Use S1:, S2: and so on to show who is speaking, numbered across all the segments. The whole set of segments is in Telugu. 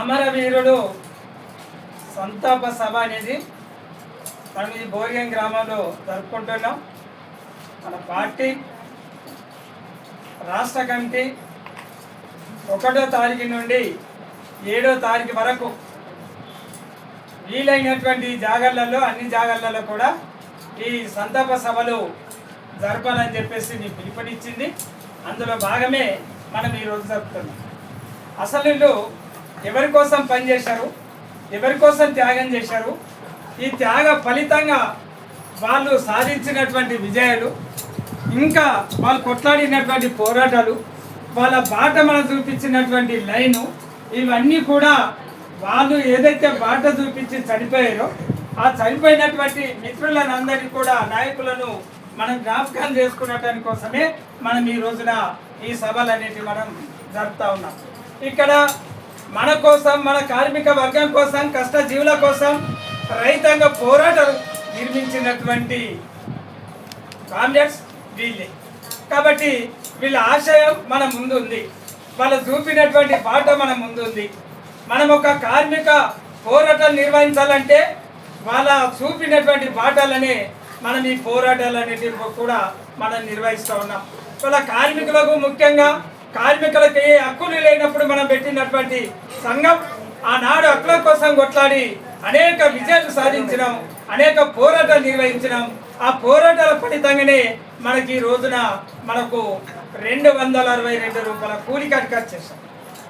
S1: అమరవీరుడు సంతాప సభ అనేది మనం ఈ బోరియం గ్రామంలో జరుపుకుంటున్నాం. మన పార్టీ రాష్ట్ర కమిటీ ఒకటో తారీఖు నుండి ఏడో తారీఖు వరకు వీలైనటువంటి జాగర్లలో అన్ని జాగర్లలో కూడా ఈ సంతాప సభలు జరపాలని చెప్పేసి మీ పిలుపునిచ్చింది. అందులో భాగమే మనం ఈరోజు జరుపుతున్నాం. అసలు ఎవరి కోసం పనిచేశారు ఎవరి కోసం త్యాగం చేశారు? ఈ త్యాగ ఫలితంగా వాళ్ళు సాధించినటువంటి విజయాలు ఇంకా వాళ్ళు కొట్లాడినటువంటి పోరాటాలు వాళ్ళ బాట మనం చూపించినటువంటి లైను ఇవన్నీ కూడా వాళ్ళు ఏదైతే బాట చూపించి చనిపోయారో ఆ చనిపోయినటువంటి మిత్రులను అందరినీ కూడా నాయకులను మనం జ్ఞాపకం చేసుకునటాని కోసమే మనం ఈ రోజున ఈ సభలన్నిటి మనం జరుపుతా ఉన్నాం. ఇక్కడ మన కోసం మన కార్మిక వర్గం కోసం కష్టజీవుల కోసం రైతాంగ పోరాటాలు నిర్మించినటువంటి కామ్రేడ్స్ వీళ్ళే. కాబట్టి వీళ్ళ ఆశయం మన ముందు ఉంది వాళ్ళు చూపినటువంటి బాట మన ముందుంది. మనం ఒక కార్మిక పోరాటం నిర్వహించాలంటే వాళ్ళ చూపినటువంటి బాటలనే మనం ఈ పోరాటాలన్నిటి కూడా మనం నిర్వహిస్తూ ఉన్నాం. వాళ్ళ కార్మికులకు ముఖ్యంగా కార్మికులకి ఏ హక్కులు లేనప్పుడు మనం పెట్టినటువంటి సంఘం ఆనాడు హక్కుల కోసం కొట్లాడి అనేక విజయాలు సాధించినాం అనేక పోరాటాలు నిర్వహించినాం. ఆ పోరాటాల ఫలితంగానే మనకి ఈ రోజున మనకు రెండు వందల అరవై రెండు రూపాయల కూలి కట్టు చేసాం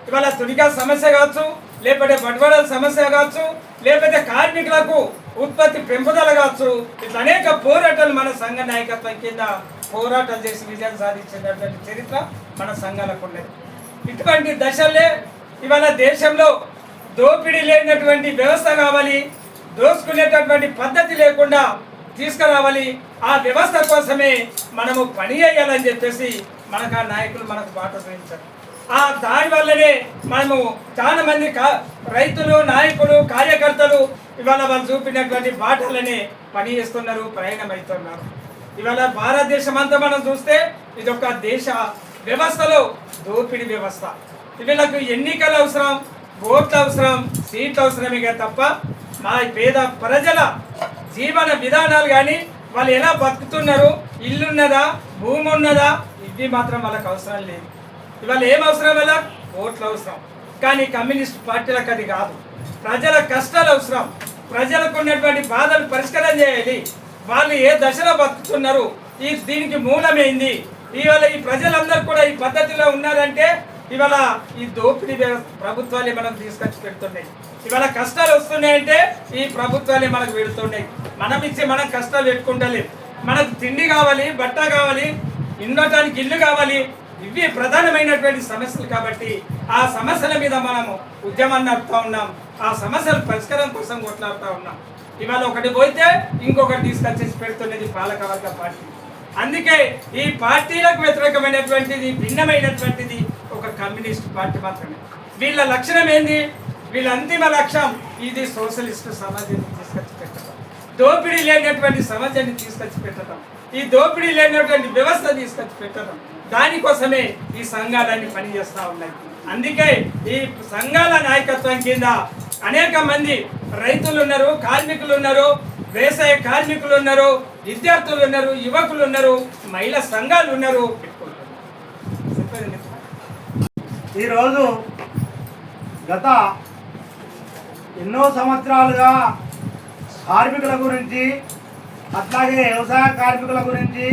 S1: ఇవాళ తునికా సమస్య కావచ్చు లేకపోతే బట్వాడల సమస్య కావచ్చు లేకపోతే కార్మికులకు ఉత్పత్తి పెంపుదల కావచ్చు ఇట్లా అనేక పోరాటాలు మన సంఘ నాయకత్వం కింద పోరాటాలు చేసి విజయం సాధించినటువంటి చరిత్ర మన సంఘాలకు ఉండేది ఇటువంటి దశలే ఇవాళ దేశంలో దోపిడీ లేనటువంటి వ్యవస్థ కావాలి దోసుకునేటటువంటి పద్ధతి లేకుండా తీసుకురావాలి ఆ వ్యవస్థ కోసమే మనము పని చేయాలని చెప్పేసి మనకు ఆ నాయకులు మనకు బాట చూపించారు ఆ దాని వల్లనే మనము చాలా మంది కా- రైతులు నాయకులు కార్యకర్తలు ఇవాళ వాళ్ళు చూపినటువంటి బాటలనే పని చేస్తున్నారు ప్రయాణం అవుతున్నారు ఇవాళ భారతదేశం అంతా మనం చూస్తే ఇది ఒక దేశ వ్యవస్థలో దోపిడీ వ్యవస్థ. వీళ్ళకు ఎన్నికలు అవసరం ఓట్లు అవసరం సీట్లు అవసరమే తప్ప మా పేద ప్రజల జీవన విధానాలు కానీ వాళ్ళు ఎలా బతుకుతున్నారు? ఇల్లు ఉన్నదా భూమి ఉన్నదా ఇవి మాత్రం వాళ్ళకి అవసరం లేదు. ఇవాళ ఏం అవసరం వల్ల ఓట్లు అవసరం. కానీ కమ్యూనిస్ట్ పార్టీలకు అది కాదు. ప్రజల కష్టాలు అవసరం. ప్రజలకు ఉన్నటువంటి బాధలు పరిష్కారం చేయాలి. వాళ్ళు ఏ దశలో బతుకుతున్నారు? ఈ దీనికి మూలమైంది. ఇవాళ ఈ ప్రజలందరూ కూడా ఈ పద్ధతిలో ఉన్నారంటే ఇవాళ ఈ దోపిడీ వ్యవస్థ ప్రభుత్వాలే మనం తీసుకొచ్చి పెడుతున్నాయి. ఇవాళ కష్టాలు వస్తున్నాయంటే ఈ ప్రభుత్వాలే మనకు పెడుతున్నాయి మనం ఇచ్చే మనం కష్టాలు పెట్టుకుంటలేం. మనకు తిండి కావాలి బట్ట కావాలి ఇండటానికి ఇల్లు కావాలి ఇవి ప్రధానమైనటువంటి సమస్యలు కాబట్టి ఆ సమస్యల మీద మనము ఉద్యమాన్ని నడుపుతా ఉన్నాం. ఆ సమస్యల పరిష్కారం కోసం కొట్లాడుతూ ఉన్నాం. ఇవాళ ఒకటి పోతే ఇంకొకటి తీసుకొచ్చేసి పెడుతున్నది పాలకవర్గ పార్టీ. అందుకే ఈ పార్టీలకు వ్యతిరేకమైనటువంటిది భిన్నమైనటువంటిది ఒక కమ్యూనిస్ట్ పార్టీ మాత్రమే. వీళ్ళ లక్షణం ఏంది? వీళ్ళ అంతిమ లక్ష్యం ఇది సోషలిస్ట్ సమాజాన్ని తీసుకొచ్చి పెట్టడం. దోపిడీ లేనటువంటి సమాజాన్ని తీసుకొచ్చి పెట్టడం. ఈ దోపిడీ లేనటువంటి వ్యవస్థ తీసుకొచ్చి పెట్టడం. దానికోసమే ఈ సంఘాలన్నీ పనిచేస్తూ ఉన్నాయి. అందుకే ఈ సంఘాల నాయకత్వం కింద అనేక మంది రైతులు ఉన్నారు కార్మికులు ఉన్నారు వ్యవసాయ కార్మికులు ఉన్నారు విద్యార్థులు ఉన్నారు యువకులు ఉన్నారు మహిళా సంఘాలు ఉన్నారు
S2: ఈరోజు గత ఎన్నో సంవత్సరాలుగా కార్మికుల గురించి అట్లాగే వ్యవసాయ కార్మికుల గురించి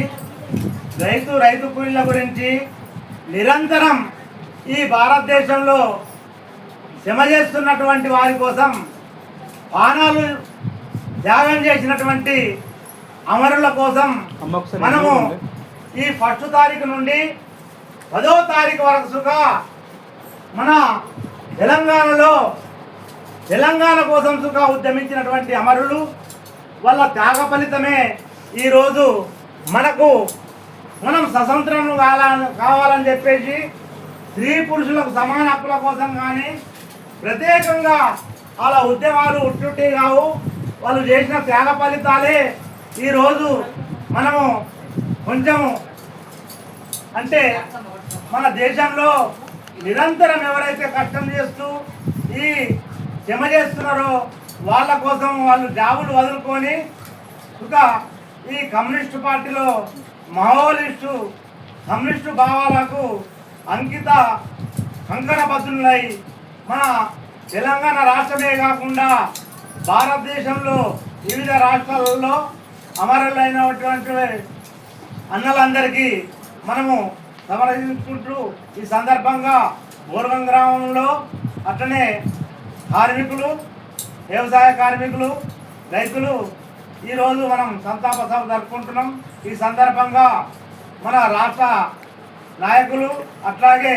S2: రైతు రైతు కూలీల గురించి నిరంతరం ఈ భారతదేశంలో శ్రమ చేస్తున్నటువంటి వారి కోసం ప్రాణాలు త్యాగం చేసినటువంటి అమరుల కోసం మనము ఈ ఫస్ట్ తారీఖు నుండి పదో తారీఖు వరకు సుగా మన తెలంగాణలో తెలంగాణ కోసం సుఖ ఉద్యమించినటువంటి అమరులు వాళ్ళ త్యాగ ఫలితమే ఈరోజు మనకు మనం స్వతంత్రం కావాలని కావాలని చెప్పేసి స్త్రీ పురుషులకు సమాన హక్కుల కోసం కానీ ప్రత్యేకంగా వాళ్ళ ఉద్యమాలు ఉట్టుట్టి కావు వాళ్ళు చేసిన త్యాగ ఫలితాలే ఈరోజు మనము కొంచెము అంటే మన దేశంలో నిరంతరం ఎవరైతే కష్టం చేస్తూ ఈ జమ చేస్తున్నారో వాళ్ళ కోసం వాళ్ళు జాబులు వదులుకొని ఇక ఈ కమ్యూనిస్టు పార్టీలో మావోలిస్టు కమ్యూనిస్టు భావాలకు అంకిత కంకణబద్ధులై మన తెలంగాణ రాష్ట్రమే కాకుండా భారతదేశంలో వివిధ రాష్ట్రాలలో అమరులైనటువంటి అన్నలందరికీ మనము సమర్థించుకుంటూ ఈ సందర్భంగా బోర్గం గ్రామంలో అట్లనే కార్మికులు వ్యవసాయ కార్మికులు రైతులు ఈరోజు మనం సంతాప సభ జరుపుకుంటున్నాం. ఈ సందర్భంగా మన రాష్ట్ర నాయకులు అట్లాగే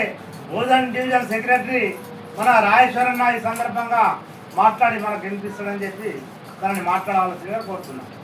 S2: భోజన్ డివిజన్ సెక్రటరీ మన రాజేశ్వరన్న ఈ సందర్భంగా మాట్లాడి మనకు వినిపిస్తాడని చెప్పి తనని మాట్లాడవలసిందిగా కోరుతున్నాను